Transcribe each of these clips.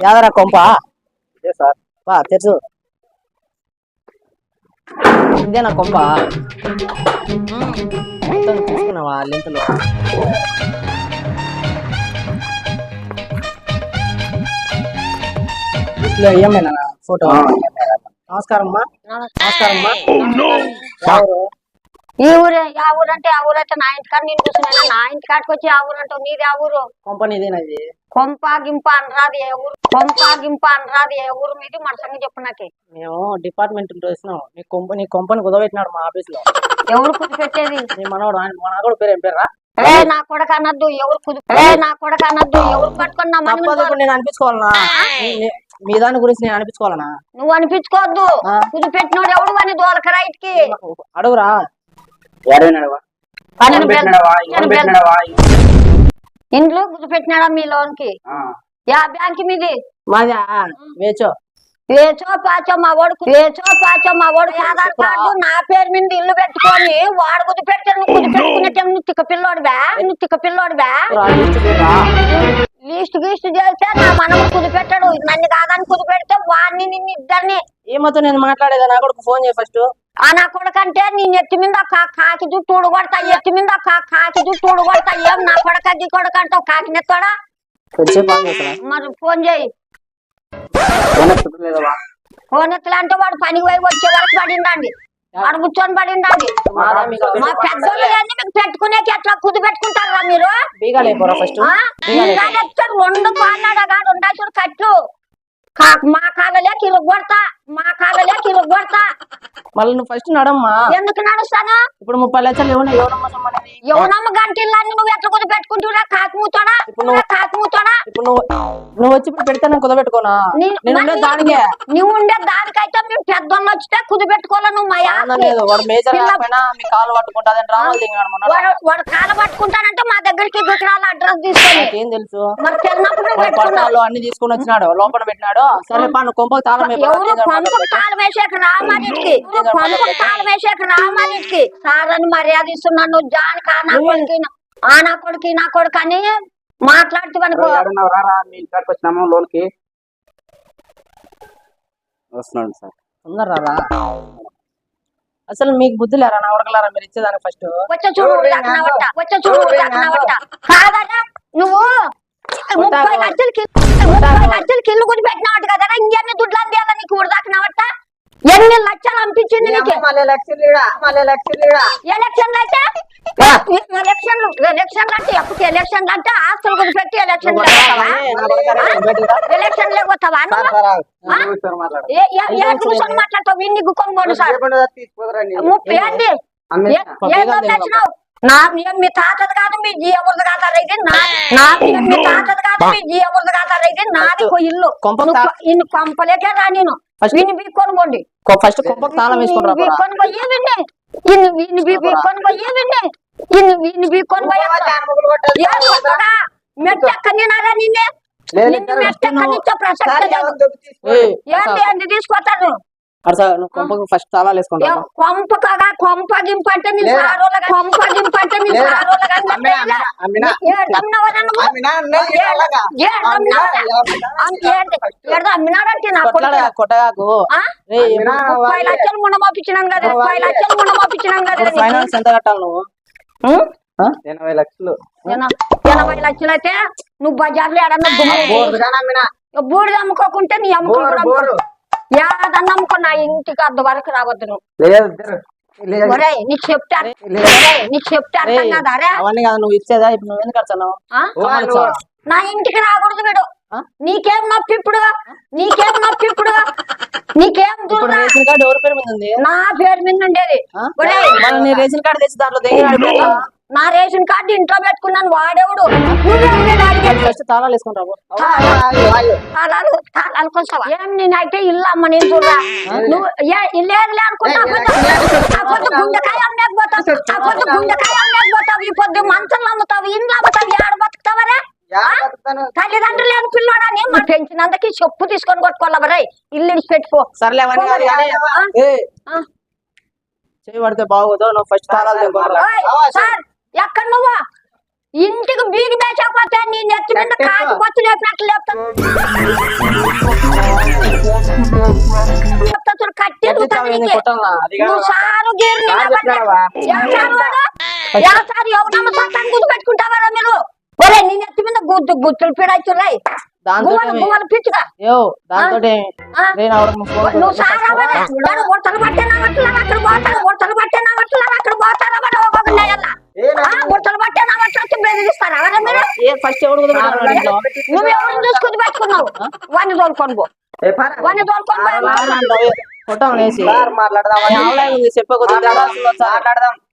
యాదరా కొంప? బా తెచ్చు ఇదేనా కొంప. తీసుకున్నావా లెంత్లో ఇట్లా ఏమైనా ఫోటో. నమస్కారం అమ్మా. నమస్కారం అమ్మా. ఎవరు? ఈ ఊరే ఆ ఊరు అంటే ఆ ఊరు అంటే నా ఇంటికాడ నేను కూర్చున్నా నా ఇంటికాడికి వచ్చి ఆ ఊరు అంటే నీది ఆ ఊరు? కంపెనీ ఇదేనా ఇది కొంప గింప అనరాది ఏ ఊరు? కొంప గింప అనరాది ఏ ఊరు? మీది మన సంగతి చెప్పు నాకే. మేము డిపార్ట్మెంట్ చూసినాం. నీ కొంప నీ కొంపని కుదవెట్టినాడు మా ఆఫీస్లో ఎవరు కుది పెట్టేది నీ మనోడు ఆయన- మన కూడా పేరు ఏం పేరా ఏ నా కొడక అనద్దు. ఎవరు కుది? నా కొడక అనద్దు. ఎవరు పట్టుకొని నా మని తప్పదు ఇప్పుడు నేను అనిపించుకోవాలనా? నీ- మీ దాని గురించి నేను అనిపించుకోవాలనా? నువ్వు అనిపించుకోవద్దు. ఆ. కుది పెట్టినోడు ఎవడు అని దోలక రైట్కి అడుగురా. ఎవరైనాడవా ఇంట్లో కుది పెట్టినాడా మీ లోన్కి? యా బ్యాంక్ మీది? మాది వేచో. ఏచో పాచో మా వాడు ఏచో పాచో మా వాడు ఆధార్ కార్డు నా పేరు మీద ఇల్లు పెట్టుకొని వాడు కుది పెడితే నువ్వు కుది పెట్టుకున్నట్టే నువ్వు తిక్క పిల్లోడివా? నువ్వు తిక్క పిల్లోడివా? లీస్ట్ గీస్ట్ చేస్తే నా మనము కుది పెట్టాడు. నన్ను కాదని కుది పెడితే వాడిని నిన్ను ఇద్దరిని. ఏమతో నేను మాట్లాడేదా? నా కొడుకు ఫోన్ చేయి ఫస్ట్. ఆ నా కొడుకంటే నీ నెత్తి మీద కా- కాకి జుట్టు ఊడగొడతా ఎత్తి మీద కా- కాకి జుట్టు ఊడగొడతా. ఏం నా కొడక ది కొడక అంటావు? కాకి నెత్తోడా. మరి ఫోన్ చేయి. ఫోన్ ఎత్తలే అంటే వాడు పనికి పోయి వచ్చే వరకు పడిందండి వాడు కూర్చొని పడిందండి మా పెద్దోళ్ళు కానీ మీకు పెట్టుకునేకి ఎట్లా కుది పెట్టుకుంటారా మీరు? రెండు పాలగా ఉండాల్సిన కట్లు. మా కాళ్ళలే కిలు కొడతా మా కాళ్ళలే కిలు కొడతా. మళ్ళీ నువ్వు ఫస్ట్ నడమ్మా. ఎందుకు నడుస్తాను? ఇప్పుడు ముప్పై లక్షలు ఎవరు ఎవరమ్మా గంటిల్లాన్ని నువ్వు ఎట్లా కుది పెట్టుకుంటున్నా? ఇప్పుడు నువ్వు- ఇప్పుడు నువ్వు నువ్వు వచ్చి ఇప్పుడు పెడితే నేను కుదబెట్టుకోనా నేను దానికే. నువ్వు ఉండే దానికైతే మేము పెద్దోళ్ళు వచ్చితే కుది పెట్టుకోవాలి నువ్వు మా వాడు కాలు పట్టుకుంటానంటే మా దగ్గరికి గుజరాల్ అడ్రస్ తీసుకొని తెలుసు? మరి అన్ని తీసుకుని వచ్చినాడు లోపల పెట్టినాడు. సరే పా నువ్వు కొంపకు తాళం తాళం వేసాక రామానికి? తాళం వేసాక రామానికి? సార్ అని మర్యాద ఇస్తున్నాను నువ్వు జాన్ కా నా కొడుకు ఆ నా కొడుకు నా కొడుకు అని మాట్లాడుతూ రారా వస్తున్నాడు సార్. తొందర అసలు మీకు బుద్ధి లేరా? నా ఉడకలారా మీరు ఇచ్చేదానికి ఫస్ట్ వచ్చే చూడు దక్కనవట్ట వచ్చే. చూడు దక్కనవట్ట కాదరా నువ్వు ముప్పై లక్షలు కి- ముప్పై లక్షలు కిల్లు కొని పెట్టినట్టు కదరా ఇంకెన్ని దుడ్లు అందేయాల నీకు ఉడదాకినవట్ట ఎన్ని లక్షలు పంపించింది నీకు? ఎలక్షన్లు అయితే ఎలక్షన్లు ఎలక్షన్లు అంటే ఎప్పుడు ఎలక్షన్లు అంటే ఆస్తులు కొని పెట్టి ఎలక్షన్లు ఎలక్షన్లు పోతావా కూర్చొని మాట్లాడతావు? గుక్కొని సార్. ముప్పై ఏంది? ఏదో నా మీ తాతది కాదు మీ జీ ఎవరిది కాదు నా మీ తాతది కాదు మీ జీ ఎవరిది కాదు ఇది నాది ఇల్లు. ఇన్ని కొంపలేకే రా నేను. వీని ఫస్ట్ కొంపకు తాళం వేసుకుని పోయి వీని బీక్కొని పోయి విన్ని? బీక్కొని నిన్నే? ప్రసక్తి లేదు ఏంటి తీసుకొస్తాను కొంపకు ఫస్ట్ తాళాలు నీ నీ కొట్టగాకు. ముప్పై లక్షలు కదా ముప్పై లక్షలు కదా ఫైనాన్స్ ఎంత కట్టాలి నువ్వు? ఎనభై లక్షలు. ఎన- ఎనభై లక్షలు అయితే నువ్వు బజార్లో ఏడన్నా దుమ్ము బూడిద అమ్ముకోకుంటే నీ అమ్ముకుంటూ ఏదన్నా అమ్ముకో నా ఇంటికి అర్ధ వరకు రావద్దు నువ్వు. నీకు చెప్తే అర్థం- ఒరేయ్, నీకు చెప్తే అర్థం రేయ్, కాదా? అవన్నీ కాదు నువ్వు ఇచ్చేదా? ఇప్పుడు నువ్వు ఎందుకు? నా ఇంటికి రాకూడదు వీడు? నీకేం నొప్పి ఇప్పుడు? నీకేం నొప్పి ఇప్పుడు? నీకేం? రేషన్ కార్డు ఎవరి పేరు మీద ఉంది? నా పేరు మీద ఉండేది. నీ రేషన్ కార్డు తెచ్చి దాంట్లో నా రేషన్ కార్డు ఇంట్లో పెట్టుకున్నాను వాడేవుడు? తాళాలు తాళాలు తాళాలు కోసం ఏం నేనైతే ఇల్లు అమ్మ నేను చూడరా? నువ్వు ఏ- ఇల్లేదులే అనుకుంటా? పొద్దు గుండెకాయ అమ్మేకపోతావు ఆ పొద్దు గుండెకాయ అమ్మేకపోతావు ఈ పొద్దు మంచంలో అమ్ముతావు. ఇంట్లో అమ్ముతావు. ఏడ బతుకుతావరే తల్లిదండ్రులు లేని పిల్లోడని మా పెంచినందుకు చెప్పు తీసుకొని కొట్టుకోవాలి ఇల్లు పెట్టుకో. సర్లే అవన్నీ కాదు కానీ, ఆ? ఏయ్, ఆ? చేయి పడితే బాగోదు నువ్వు ఫస్ట్ సార్ ఎక్కడ నువ్వు? ఇంటికి బీగి వేసకపోతే నీ నెత్తి మీద. కాకి బొచ్చు లేపినట్లు లేపుతా. చెప్తా చూడు, కట్టి కాదు. సారు గీరు పెట్టుకుంటావారా మీరు? ఒరే నీ నెత్తి మీద గుర్తు గుర్తులు పీడాయితున్నాయి దాంతో గుమ్మలు గుమ్మలు పిచ్చుగా యో దాంతో ఆ? నేను ఆవిడకు ఫోన్ నువ్వు సారావరా ఉడతలు పట్టినా వట్లని అక్కడ పోతారు ఉడతలు పట్టినా వట్లని అక్కడ పోతారా మరి ఒక్కొక్క నెల ఉడతలు పట్టినా వట్లకి బెదిరిస్తారా ఎవరా మీరు? ఏ ఫస్ట్ ఎవడు కుదరబెట్టాడు ఇంట్లో? నువ్వు ఎవరిని చూసుకుని పెట్టుకున్నావు వాడిని తోలుకొని పో. ఏ పారా. వాడిని తోలుకొని పో. కొట్టాం వేసి సార్ మాట్లాడదామా ఉంది చెప్పకొద్దు దెంగాల్సి ఉండొచ్చా మాట్లాడదాం. ఆ?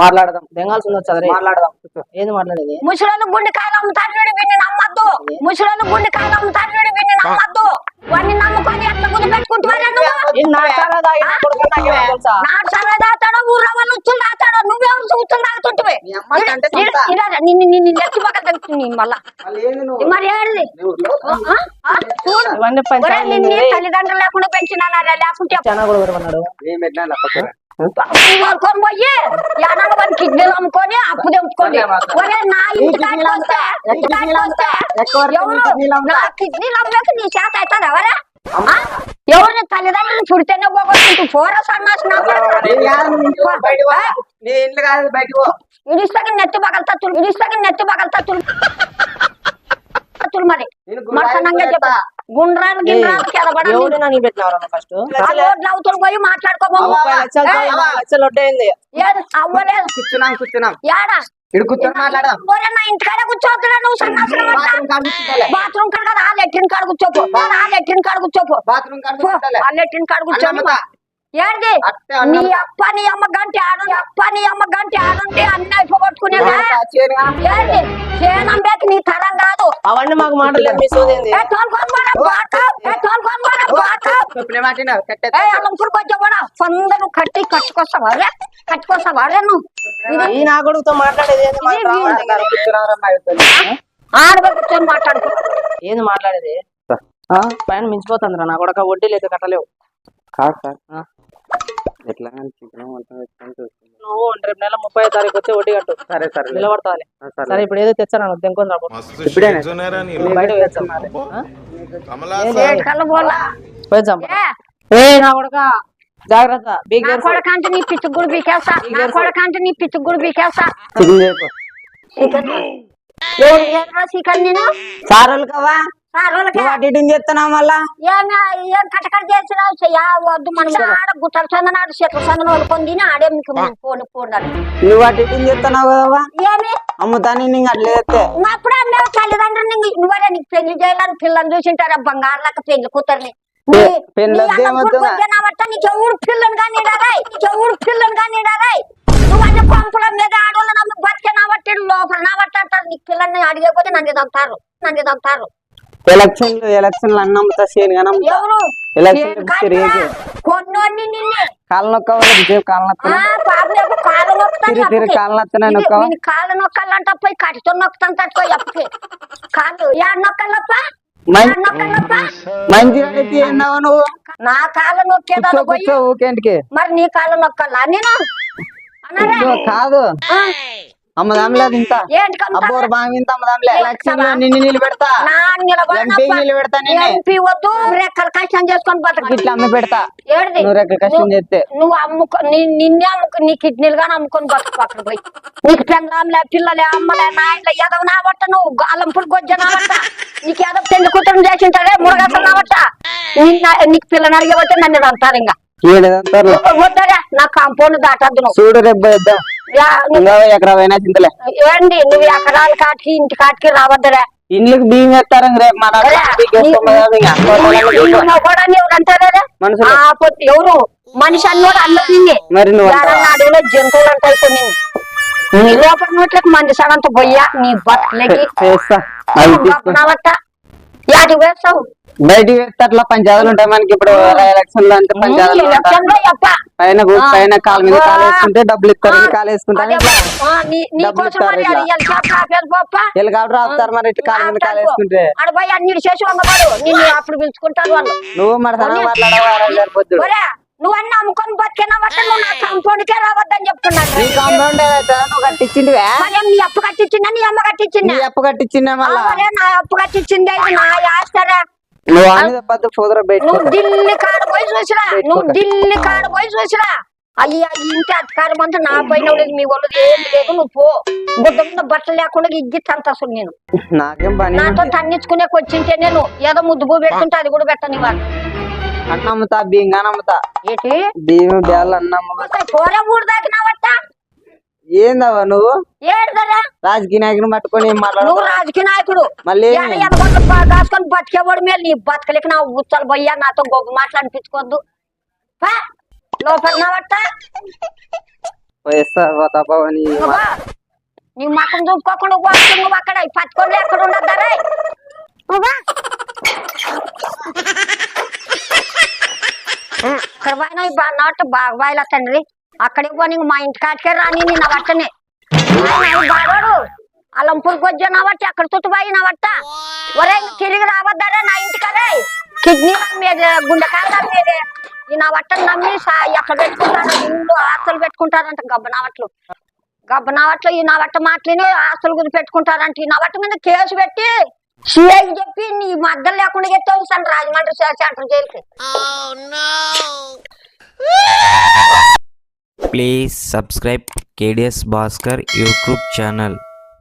మాట్లాడదాం. దెంగాల్సి ఉండొచ్చా అదే మాట్లాడదాం. ఏది మాట్లాడేది? ముసలోళ్ళు గుండెకాయలు అమ్ముతారు వీడు వీడిని నమ్మద్దు. ముసలోళ్ళు గుండెకాయలు అమ్ముతారు వీడు వీడిని నమ్మద్దు. వాడిని నమ్ముకొని ఎట్లా గుర్తు పెట్టుకుంటున్నారా నువ్వు ఈ నా చాలా తాగిన కొడుకు నాకేమో తెలుసా? నాటు సరే దాతాడో ఊర్లో వాళ్ళు ఉచ్చులు దాతాడో నువ్వెవరు ఉచ్చులు తాగుతుంటివి నీ అమ్మ కంటే సొంత. నిన్ను నిన్ను నెత్తి పక్క తగ్గుతుంది మళ్ళా. మళ్ళీ ఏంది నువ్వు? మరి ఏడిది నువ్వు ఆ? ఆ? చూడు. ఇవన్నీ ఒరే, పంచాయతీ నిన్ను తల్లిదండ్రులు లేకుండా పెంచినారా లేకుంటే కొనుక్కొని పోయి వాడి కిడ్నీలు అమ్ముకొని అప్పు తెంపుకోండి ఒరే నా ఇంటికాడికి వస్తే ఇంటికాడికి వస్తే ఎవరు నా కిడ్నీలు అమ్మలేక నీ చేత అవుతుంది ఎవరే? ఎవరిని తల్లిదండ్రులు పుడితేనే పోగొట్టుకుంటూ పోరా సన్నాసి కొడుకు. ఇడిస్తాకి నెత్తి పగలతా తులు ఇడిస్తాకి నెత్తి పగలతా తులు తులు మరి మరసనంగా చెప్ప గుండ్రాలు గిండ్రాలు కెదబడండి ఎవడు నా పెట్టినవరా ఫస్ట్ నవ్వుతులు పోయి మాట్లాడుకోబో ముప్పై లక్షలు ఏయ్, నాలుగు లక్షలు వడ్డేయింది ఏడు అవ్వలేదు. కూర్చున్నాం కూర్చున్నాం. యాడా ఇక్కడ కూర్చొని మాట్లాడదాం. ఇంటికాడ కూర్చోతున్నా నువ్వు సన్నాసులు బాత్రూమ్ కాడ కూర్చుంటాలే బాత్రూమ్ కాడ కదా ఆ లెట్రిన్ కాడ కూర్చోపో. ఆ లెట్రిన్ కాడ కూర్చోపో. బాత్రూమ్ కాడ పో, కూర్చుంటాలే ఆ లెట్రిన్ కాడ కూర్చోని అన్నమ్మా. ఏంటి. నీ అప్ప నీ అమ్మ గంటి ఆడు అప్ప నీ అమ్మ గంటి ఆడుంటే అన్ని అయిపోగొట్టుకునేదా చేనంబేకి నీ తరం కాదు. అవన్నీ మాకు మాటలేదు మీ సోదేంది? ఏ తోలుకొని పోరా, బాటం. ఏ తోలుకొని పోరా, బాటం. చెప్పిన మాట విన్నావు, కట్టేస్తా. ఏ అల్లంపూర్ కొంచెం కూడా కొందరు కట్టి కట్టుకొస్తావా? రే కట్టుకొస్తావా? రే నువ్వు. ఇది ఈ నా కొడుకుతో మాట్లాడేది ఏంది మాట్లాడుకో. ఏంది మాట్లాడేది? పైన మించిపోతుందిరా నా కొడక వడ్డీ లేదు కట్టలేవు. కాదు సార్. ఎట్లా చిత్రం నువ్వు నెల ముప్పై తారీఖు వచ్చి వడ్డీ కట్టు సరే సరే నిలబడతాలి సరే ఇప్పుడు ఏదో తెచ్చాను దెంకొని జాగ్రత్త కొడకంటే నీ పిచ్చుగుడు బీకేస్తా నా కొడకంటే నీ పిచ్చుగుడు బీకేస్తా నేను సారులు కవా అటు ఇటు చెప్తున్నావు మళ్ళా? ఏమి ఏం కటకట చేసినావు వద్దు మన ఆడ గుట్టల చందన వాళ్ళకొని తిని ఆడే మీకు పోను పోడాలి నువ్వు అటు ఇటు చెప్తున్నావు కదవా ఏమి? అమ్ముతాని నీకు అట్లా చేస్తే. అప్పుడే మేము తల్లిదండ్రులు నీకు పెళ్ళి చేయాలని పిల్లని చూసింటారా? బంగారులక పెళ్ళి కూతుర్ని. పె- పెళ్ళొద్దు, ఏమొద్దు? నీకు ఎవరు పిల్లని కానీ రాయ్? నీకు ఎవరు పిల్లని కానీ నువ్వు అన్ని పంపుల మీద ఆడవాళ్ళు నమ్మ బతికే నాబట్టి లోపల నాబట్టారు నీకు పిల్లల్ని అడిగకపోతే నన్ను చంపుతారు నన్ను చంపుతారు ఎలక్షన్లు ఎలక్షన్లు అన్న అమ్ముతా చేయను కానీ అమ్ముతా. ఎలక్షన్ కాళ్ళు సేపు కాళ్ళు తిరిగి తిరిగి కాళ్ళు కాళ్ళు నొక్కాలంట పోయి నొక్కుతాను తట్టుకో ఎప్పకి కాళ్ళు. నొక్కాలప్ప నువ్వు నా కాళ్ళు నొక్కేదా ఊకేంటికి మరి నీ కాళ్ళు నొక్కాలా? నేను? అన్నారే? కూర్చో, కాదు. అమ్మదాంలే ఇంత? అబ్బోరు ఇంత అమ్మదాంలే? నిన్ను నిలబెడతా. ఎంపీ నిలబెడతా నిన్నే. ఎంపీ వద్దు. రెక్కల కష్టం చేసుకొని బతక ఇట్లా అమ్మి పెడతా. నువ్వు రెక్కల కష్టం చేస్తే. నువ్వు అమ్ముకో నీ- నిన్నే అమ్ముకో నీ కిడ్నీలు గాని అమ్ముకొని బతుకు పక్కన పోయి. నీకు పెండ్లాంలే పిల్లలే అమ్మలే నాయనలే ఎదవ నాబట్ట నువ్వు. గాలంపుడు గొజ్జ నాబట్ట నీకు ఏదో పెళ్ళి కూతురు చేసింటాడే మురగసలు నాబట్ట నిన్న నీకు పిల్లని అడిగబట్టే నన్ను అంటారు. ఇంకా నా కాంపౌండ్ దాటద్దు నువ్వు. చూడు రేపు ఇద్దాం యా, నువ్వు- ఇంకా ఎకరా పోయినా చింతలే. ఏంటి నువ్వు ఎకరాల కాటికి ఇంటి కాటికి రావద్దరే ఇండ్లకు బియ్యం రేపు మన మొగోడని ఎవరు? మనిషి అన్నోడు అన్నది. మరి నువ్వు అడవిలో జంతువులు అంటాయి కొన్ని. నీ లోపల నోట్లకు బొయ్యా నీ బట్టలకి. వేస్తావు వేస్తే అట్లా పంచాయతీలు ఉంటాయి మనకి. ఇప్పుడు ఎలక్షన్లో అంటే పంచాయతీలు పైన కూ-. పైన కాలు మీద కాలు. వేసుకుంటే డబ్బులు ఇస్తారు కాలు వేసుకుంటే అదే ఇట్లా ఆ, నీ- నీ డబ్బులు కోసం ఇస్తారు మరి ఇట్లా. హెలికాప్టర్ ఆపుతారు మరి కాలు మీద కాలు వేసుకుంటే. అప్పుడు పిలుచుకుంటారు వాళ్ళు. నువ్వు మరి సరే మాట్లాడవా సరిపోద్దు ఒరే నువ్వు అన్ని అమ్ముకొని బతికినావట నువ్వు నా రావద్దని నీ కాంపౌండ్ ఏదైతే నువ్వు కట్టించిందివే మరేం నీ అప్పు కట్టించిందా నీ అమ్మ కట్టించిందా? నీ అప్పు కట్టించిందే మళ్ళా? నా అప్పు కట్టించిందే నా ఆస్తరా నువ్వు పద్దు ఢిల్లీ కాడ పోయి చూసిరా నువ్వు ఢిల్లీ కాడ పోయి చూసిరా అయ్యి ఈ ఇంటి అధికారం అంతా నా పైన లేదు మీ వాళ్ళు ఏం లేదు నువ్వు పో. గుడ్డ బట్టలు లేకుండా ఇగ్గిత్తంత అసలు నేను. నాకేం పని నాతో తన్నించుకునే వచ్చింటే నేను ఏదో ముద్దు పూ అది కూడా పెట్టని వాళ్ళు అన్న అమ్ముతా బియ్యంగా అమ్ముతా ఏంటి? బియ్యం బేళ్ళు అన్న అమ్ముతా కూర ఊరు దాకినావట? ఏందవ్వ నువ్వు? ఏడుదరా రాజకీయ నాయకుని పట్టుకొని ఏం మాట్లాడు నువ్వు రాజకీయ నాయకుడు. మళ్ళీ ఏమి? ఏడ ఎదగొండ బా- కాసుకొని బతికేవాడు మేలు నీ బతకలేక నా ఉత్తలు పోయ్యా నాతో గొప్ప మాటలు అనిపించుకోవద్దు. పా, లోపల నావట వేస్తా పోతాపని నువ్వా? నీ మకం చూపుకోకుండా పోతుంది నువ్వు అక్కడ ఈ పట్టుకొని ఎక్కడ ఉండద్దారా ఇక్కడ పోయినా ఈ బా- నాటు బాగా బాయిల తండ్రి అక్కడికి పోనీ మా ఇంటి కాటికే రాని నేను అవట్టనే బాగోడు. అలంపూర్కి వచ్చా నవట్టి అక్కడ చుట్టుబాయి నవట్ట. ఒరే తిరిగి రావద్దారా నా ఇంటికరే కిడ్నీ మీద గుండెకాయ మీద. ఈ నా నమ్మి సా- ఎక్కడ పెట్టుకుంటారు? ఇల్లు ఆస్తులు పెట్టుకుంటారంట గబ్బనావట్లు గబ్బనావట్లు ఈ నా వట్ట మాటలని ఆస్తులు గురించి పెట్టుకుంటారంట. ఈ నవట్ట మీద కేసు పెట్టి సిఐకి చెప్పి నీ మద్దలు లేకుండా చెప్తావు సార్ రాజమండ్రి సెంటర్ జైలుకి. Oh, please subscribe KDS Bhaskar YouTube channel